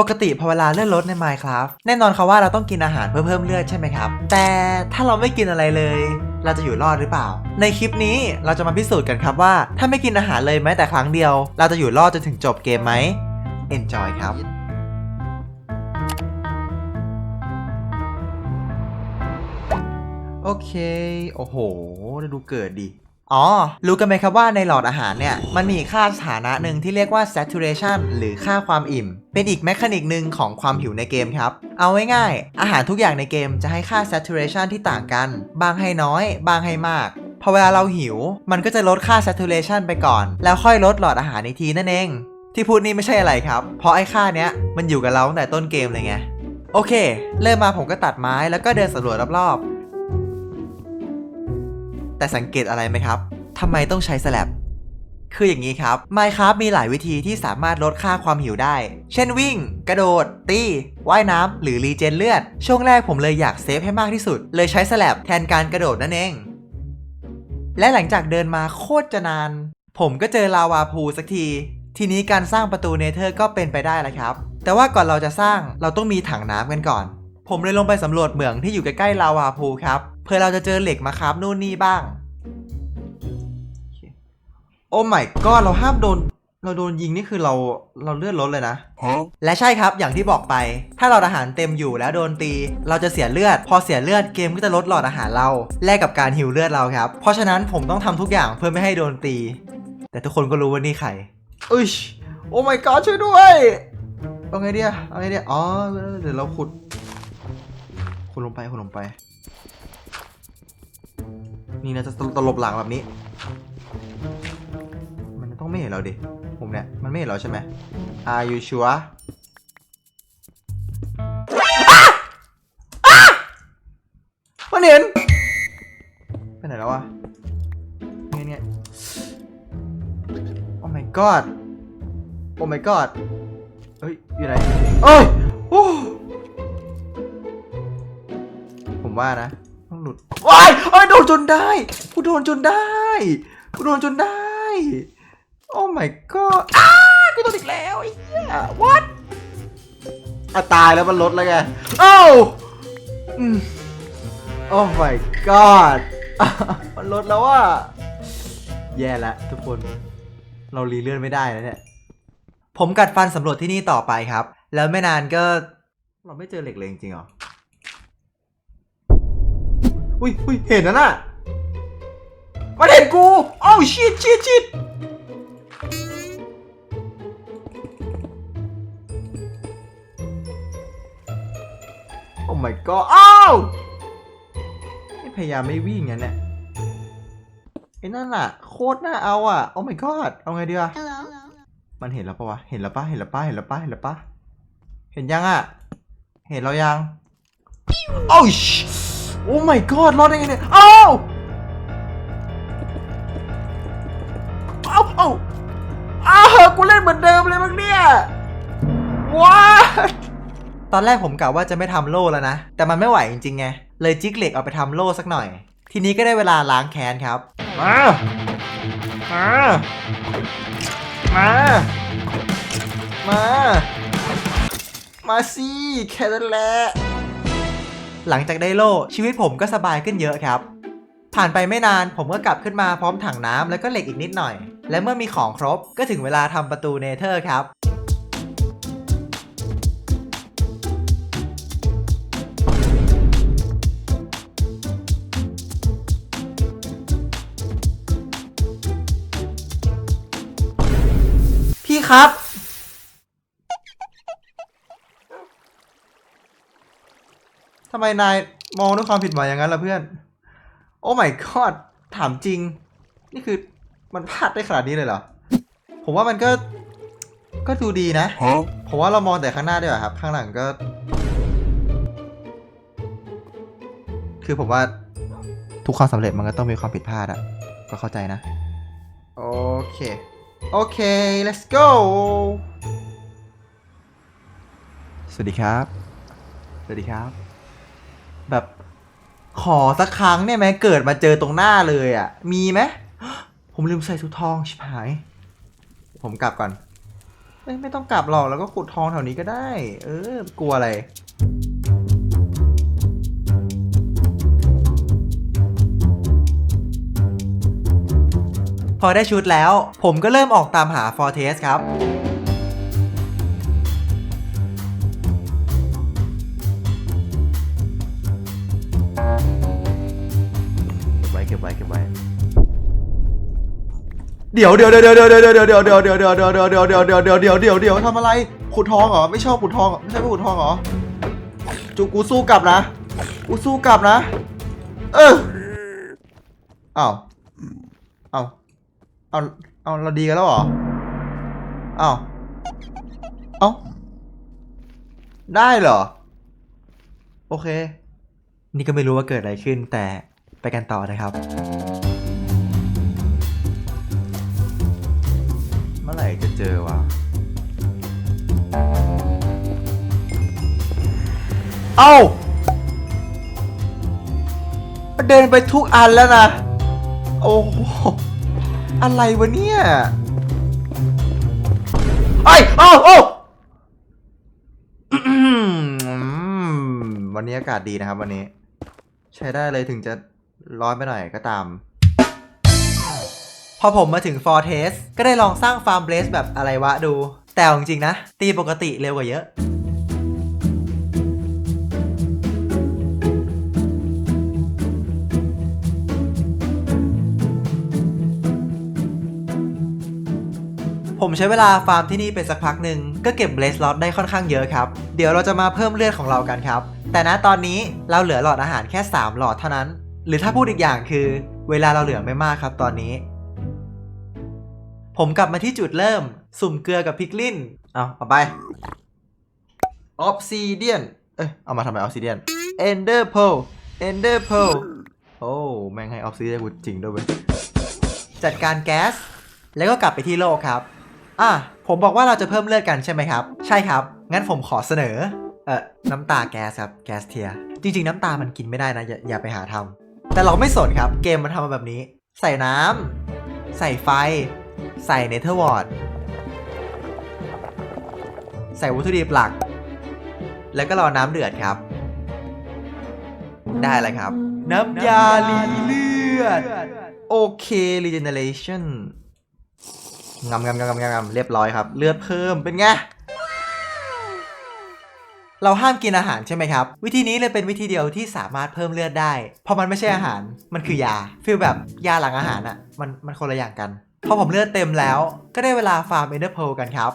ปกติพอเวลาเลื่อนรถใน Minecraft แน่นอนครับว่าเราต้องกินอาหารเพื่อเพิ่มเลือดใช่ไหมครับ แต่ถ้าเราไม่กินอะไรเลย เราจะอยู่รอดหรือเปล่า ในคลิปนี้เราจะมาพิสูจน์กันครับว่า ถ้าไม่กินอาหารเลยแม้แต่ครั้งเดียว เราจะอยู่รอดจนถึงจบเกมไหม Enjoy ครับโอเค โอ้โห ดูเกิดดิ อ๋อ รู้กันไหมครับว่าในหลอดอาหารเนี่ย มันมีค่าสถานะหนึ่งที่เรียกว่า saturation หรือค่าความอิ่ม เป็นอีกแมคานิกหนึ่งของความหิวในเกมครับ เอาง่ายๆ อาหารทุกอย่างในเกมจะให้ค่า saturation ที่ต่างกัน บางให้น้อย บางให้มากพอเวลาเราหิว มันก็จะลดค่า saturation ไปก่อน แล้วค่อยลดหลอดอาหารอีกทีนั่นเอง ที่พูดนี่ไม่ใช่อะไรครับ เพราะไอ้ค่าเนี้ยมันอยู่กับเราตั้งแต่ต้นเกมเลยไง โอเค เริ่มมาผมก็ตัดไม้แล้วก็เดินสำรวจรอบๆ แต่สังเกตอะไรไหมครับทำไมต้องใช้สแลบคืออย่างนี้ครับ Minecraft มีหลายวิธีที่สามารถลดค่าความหิวได้ เช่นวิ่ง กระโดด ตีว่ายน้ำ หรือรีเจนเลือด ช่วงแรกผมเลยอยากเซฟให้มากที่สุด เลยใช้สแลบแทนการกระโดดนั่นเอง และหลังจากเดินมาโคตรจะนาน ผมก็เจอลาวาพูลสักที ทีนี้การสร้างประตูเนเธอร์ก็เป็นไปได้แล้วครับ แต่ว่าก่อนเราจะสร้างเราต้องมีถังน้ำกันก่อน ผมเลยลงไปสำรวจเหมืองที่อยู่ใกล้ๆลาวาพูลครับ เพื่อเราจะเจอเหล็กมาคราบนู่นนี่บ้าง โอ้ไม่ก็เราห้ามโดน เราโดนยิงนี่คือเราเราเลือดลดเลยนะ และใช่ครับอย่างที่บอกไป ถ้าหลอดอาหารเต็มอยู่แล้วโดนตี เราจะเสียเลือด พอเสียเลือดเกมก็จะลดหลอดอาหารเราแลกกับการหิวเลือดเราครับ เพราะฉะนั้นผมต้องทำทุกอย่างเพื่อไม่ให้โดนตี แต่ทุกคนก็รู้ว่านี่ใครอุ้ยโอ้ my god ช่วยด้วยเอาไงเดียเอาไงเดียอ๋อเดี๋ยวเราขุดขุดลงไปขุดลงไป นี่นะจะตลบหลังแบบนี้ มันต้องไม่เห็นเราดิผมเนี่ยมันไม่เห็นเราใช่ไหม Are you sure อะอะมันเห็นไปไหนแล้ววะเงี้ยเงี้ย Oh my god Oh my god เฮ้ยอยู่ไหนเอ้ยโอ้ผมว่านะ ว้ายเอ้ยโดนจนได้ กูโดนจนได้ กูโดนจนได้ โอ้ my god อ้ากูโดนอีกแล้วไอ้เหี้ย what อะตายแล้วมันลดแล้วไงโอ้อืมโอ้ my god มันลดแล้วอะแย่แล้วทุกคน เรารีเลื่อนไม่ได้แล้วเนี่ย ผมกัดฟันสำรวจที่นี่ต่อไปครับ แล้วไม่นานก็ เราไม่เจอเหล็กเลยจริงๆเหรอ อุ้ยอุ้ยเห็นนะน่ะมันเห็นกูโอ้ชิดชิดชิดโอ้ my god อ้าวนี่พยายามไม่วิ่งงั้นเนี่ยไอ้นั่นน่ะ โคตรน่าเอาอะ โอ้ my god เอาไงดีวะ Hello. มันเห็นแล้วปะวะ เห็นแล้วปะเห็นแล้วปะเห็นแล้วปะเห็นแล้วปะเห็นยังอะ เห็นเรายัง โอ้ย โอ้ my god รอดได้ไงเนี่ย เอ้าวอ้าวอ้าอ้ากูเล่นเหมือนเดิมเลยมั้งเนี่ย ว้าตอนแรกผมกะว่าจะไม่ทำโล่แล้วนะ แต่มันไม่ไหวจริงๆไง เลยจิกเหล็กเอาไปทำโล่สักหน่อย ทีนี้ก็ได้เวลาล้างแค้นครับ มา มา มา มา มาสิแค่นั้นแหละ หลังจากได้โล่ชีวิตผมก็สบายขึ้นเยอะครับ ผ่านไปไม่นานผมก็กลับขึ้นมาพร้อมถังน้ำแล้วก็เหล็กอีกนิดหน่อย และเมื่อมีของครบก็ถึงเวลาทำประตูเนเธอร์ครับพี่ครับ ทำไมนายมองด้วยความผิดหวังอย่างนั้นล่ะเพื่อน โอ้ my god ถามจริง นี่คือมันพลาดได้ขนาดนี้เลยเหรอ ผมว่ามันก็ ก็ดูดีนะ Huh? ผมว่าเรามองแต่ข้างหน้าดีกว่าครับ ข้างหลังก็ คือผมว่าทุกความสำเร็จมันก็ต้องมีความผิดพลาดอะก็เข้าใจนะ โอเค โอเค let's go สวัสดีครับ สวัสดีครับ แบบขอสักครั้งเนี่ยไหมเกิดมาเจอตรงหน้าเลยอะ่ะ มีไหมผมลืมใส่ชุดทองชิบหาย ผมกลับก่อนไม่ต้องกลับหรอกแล้วก็ขุดทองแถวนี้ก็ได้ เออ กลัวอะไร พอได้ชุดแล้ว ผมก็เริ่มออกตามหาฟอร์เทสครับ เดี๋ยวเดี๋ยวเดี๋ยวเดี๋ยวเดี๋ยวเดี๋ยวเดี๋ยวเดี๋ยวเดี๋ยวเดี๋ยวเดี๋ยวเดี๋ยวเดี๋ยวเดี๋ยวเดี๋ยวเดี๋ยวเดี๋ยวเดี๋ยวทำอะไรขุดทองเหรอไม่ชอบขุดทองไม่ใช่ไม่ขุดทองเหรอจูกูสู้กลับนะกูสู้กลับนะ เอออ้าวอ้าเอาเอาเราดีกันแล้วเหรอเอาเอาได้เหรอ โอเค นี่ก็ไม่รู้ว่าเกิดอะไรขึ้นแต่ไปกันต่อนะครับ ร่จะเจอวะเอ้า เดินไปทุกอันแล้วนะ โอ้โห อะไรวะเนี่ยไอ้ยเอ้าเอ้มวันนี้อากาศดีนะครับวันนี้ ใช้ได้เลยถึงจะร้อนไปหน่อยก็ตาม อผมมาถึง Fortes ก็ได้ลองสร้างฟาร์มเบสแบบอะไรวะดู แต่เอาจริงๆนะ ตีปกติเร็วกว่าเยอะผมใช้เวลาฟาร์มที่นี่เป็นสักพักหนึ่งก็เก็บเบสล็อตได้ค่อนข้างเยอะครับ เดี๋ยวเราจะมาเพิ่มเลือดของเรากันครับ แต่ณตอนนี้เราเหลือหลอดอาหารแค่ 3 หลอดเท่านั้น หรือถ้าพูดอีกอย่างคือ เวลาเราเหลือไม่มากครับตอนนี้ ผมกลับมาที่จุดเริ่ม สุ่มเกลือกับพิกลิน เอาเอาไปออฟซิเดียน เอ้ย เอามาทำไมออฟซิเดียนเอนเดอร์โพเอนเดอร์โพโอ้ แม่งให้ออฟซิเดียนกูจริงด้วยเว้ย จัดการแก๊ส แล้วก็กลับไปที่โลกครับ อะ ผมบอกว่าเราจะเพิ่มเลือดกันใช่ไหมครับ ใช่ครับ งั้นผมขอเสนอ เอ่อ น้ำตาแก๊สครับ แก๊สเทีย จริง ๆ น้ำตามันกินไม่ได้นะ อย่าอย่าไปหาทำแต่เราไม่สนครับ เกมมันทำมาแบบนี้ ใส่น้ำ ใส่ไฟ ใส่เนเธอร์วอร์ดใส่วัตถุดิบหลัก แล้วก็รอน้ำเดือดครับ ได้แล้วครับ น้ำยาลีเลือด โอเค regeneration งำงำงำงำงำเรียบร้อยครับ เลือดเพิ่มเป็นไงเราห้ามกินอาหารใช่ไหมครับ วิธีนี้เลยเป็นวิธีเดียวที่สามารถเพิ่มเลือดได้ เพราะมันไม่ใช่อาหารมันคือยาฟีลแบบยาหลังอาหารอะ่ะมันมันคนละอย่างกัน พอผมเลือดเต็มแล้ว ก็ได้เวลาฟาร์มเอเดอร์โพกันครับ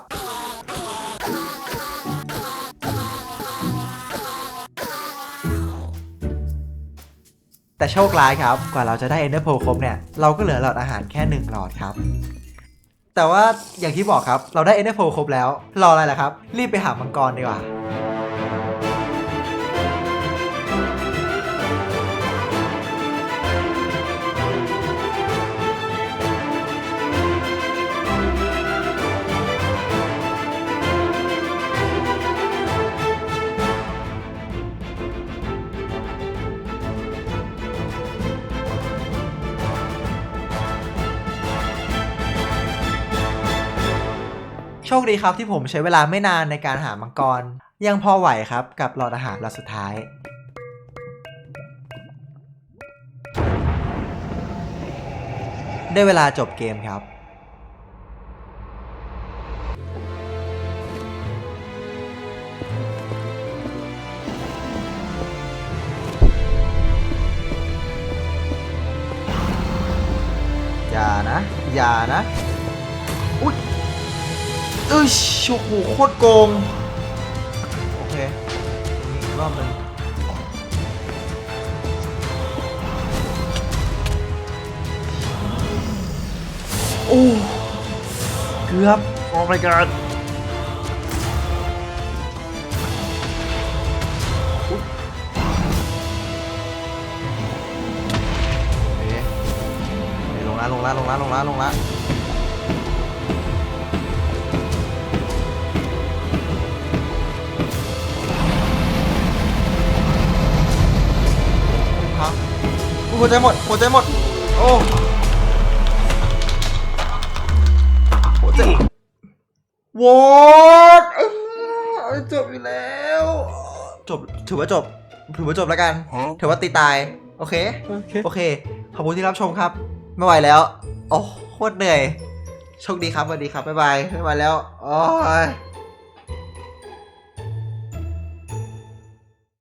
แต่โชคร้ายครับ กว่าเราจะได้ Ender Pearl ครบเนี่ย เราก็เหลือหลอดอาหารแค่ 1 หลอดครับ แต่ว่าอย่างที่บอกครับ เราได้ Ender Pearl ครบแล้ว รออะไรล่ะครับ รีบไปหามังกรดีกว่า โชคดีครับที่ผมใช้เวลาไม่นานในการหามังกร ยังพอไหวครับกับหลอดอาหารหลอดสุดท้าย ได้เวลาจบเกมครับอย่านะ อย่านะ เอ้ยโอ้โหโคตรโกง โอเคนี่อีกรอบหนึงโอ้เกือบโอ้ my god อุ๊ยเอ๊ะเอ๊ะลงละลงละลงละลงละลงละ หัวใจหมดหัวใจหมด โอ้หัวใจวอดจบอยู่แล้ว จบถือว่าจบ ถือว่าจบแล้วกัน ถือว่าตีตาย โอเค โอเคโอเคขอบคุณที่รับชมครับ ไม่ไหวแล้ว โอ้โคตรเหนื่อย โชคดีครับสวัสดีครับ บ๊ายบายไม่ไหวแล้ว โอ้ย